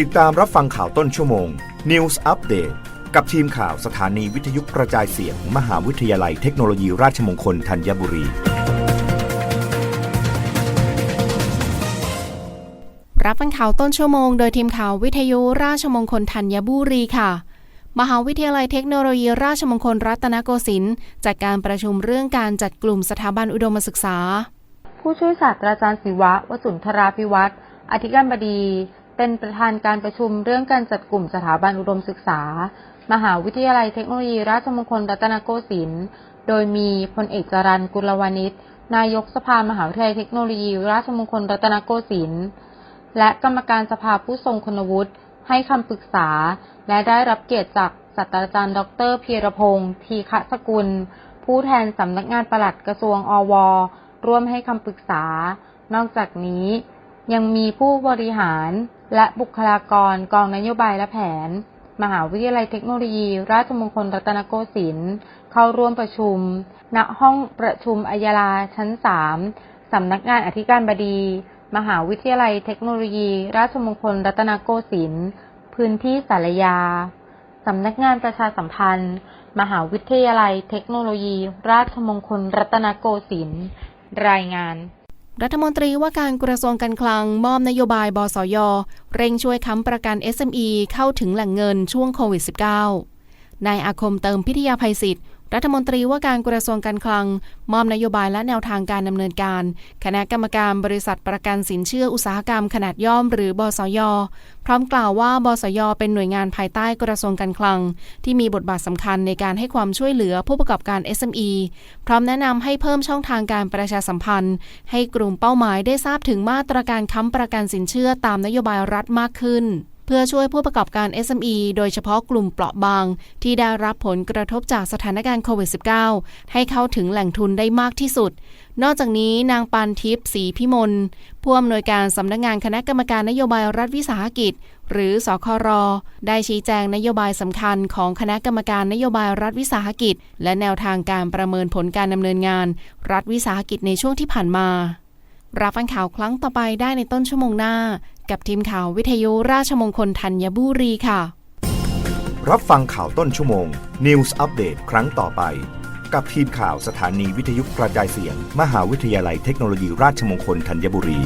ติดตามรับฟังข่าวต้นชั่วโมง News Update กับทีมข่าวสถานีวิทยุกระจายเสียงมหาวิทยาลัยเทคโนโลยีราชมงคลธัญบุรี รับฟังข่าวต้นชั่วโมง โดยทีมข่าววิทยุราชมงคลธัญบุรีค่ะ มหาวิทยาลัยเทคโนโลยีราชมงคลรัตนโกสินทร์จัดการประชุมเรื่องการจัดกลุ่มสถาบันอุดมศึกษา ผู้ช่วยศาสตราจารย์ศิวะวสุนทราพิวัตรอธิการบดี เป็นประธานการประชุมเรื่องการจัดกลุ่มสถาบันอุดมศึกษา มหาวิทยาลัยเทคโนโลยีราชมงคลรัตนโกสินทร์ โดยมีพลเอกจรันกุลวานิชนายกสภามหาวิทยาลัยเทคโนโลยีราชมงคลรัตนโกสินทร์ และกรรมการสภาผู้ทรงคุณวุฒิให้คำปรึกษา และได้รับเกียรติจากศาสตราจารย์ดอกเตอรพีรพงศ์ทีฆสกุล ผู้แทนสำนักงานปลัดกระทรวงอว ร่วมให้คำปรึกษา นอกจากนี้ยังมีผู้บริหาร และบุคลากรกองนโยบายและแผน มหาวิทยาลัยเทคโนโลยี ราชมงคลรัตนโกสินทร์เข้าร่วมประชุม ณ ห้องประชุมอัยาลาชั้น 3 สำนักงานอธิการบดี มหาวิทยาลัยเทคโนโลยี ราชมงคลรัตนโกสินทร์พื้นที่สารยา สำนักงานประชาสัมพันธ์ มหาวิทยาลัยเทคโนโลยี ราชมงคลรัตนโกสินทร์รายงาน รัฐมนตรีว่าการกระทรวงการคลังมอบนโยบายบสย เร่งช่วยค้ำประกัน SME เข้าถึงแหล่งเงินช่วงโควิด -19 นายอาคมเติมพิทยาภัยศิษย์ รัฐมนตรีว่าการกระทรวงการคลัง มอบนโยบายและแนวทางการดำเนินการ คณะกรรมการบริษัทประกันสินเชื่ออุตสาหกรรมขนาดย่อมหรือบสย พร้อมกล่าวว่าบสย เป็นหน่วยงานภายใต้กระทรวงการคลัง ที่มีบทบาทสำคัญในการให้ความช่วยเหลือผู้ประกอบการ SME พร้อมแนะนำให้เพิ่มช่องทางการประชาสัมพันธ์ ให้กลุ่มเป้าหมายได้ทราบถึงมาตรการค้ำประกันสินเชื่อตามนโยบายรัฐมากขึ้น พื่อช่วยผู้ประกอบการ SME โดยเฉพาะกลุ่มเปราะบาง ที่ได้รับผลกระทบจากสถานการณ์โควิด -19 ให้เข้าถึงแหล่งทุนได้มากที่สุด นอกจากนี้นางปานทิพย์ศรีพิมลผู้อำนวยการสำนักงานคณะกรรมการนโยบายรัฐวิสาหกิจ หรือสครได้ชี้แจงนโยบายสำคัญของคณะกรรมการนโยบายรัฐวิสาหกิจ และแนวทางการประเมินผลการดำเนินงาน รัฐวิสาหกิจในช่วงที่ผ่านมา รับฟังข่าวครั้งต่อไปได้ในต้นชั่วโมงหน้า กับทีมข่าววิทยุราชมงคลธัญบุรีค่ะ รับฟังข่าวต้นชั่วโมง News Update ครั้งต่อไป กับทีมข่าวสถานีวิทยุกระจายเสียง มหาวิทยาลัยเทคโนโลยีราชมงคลธัญบุรี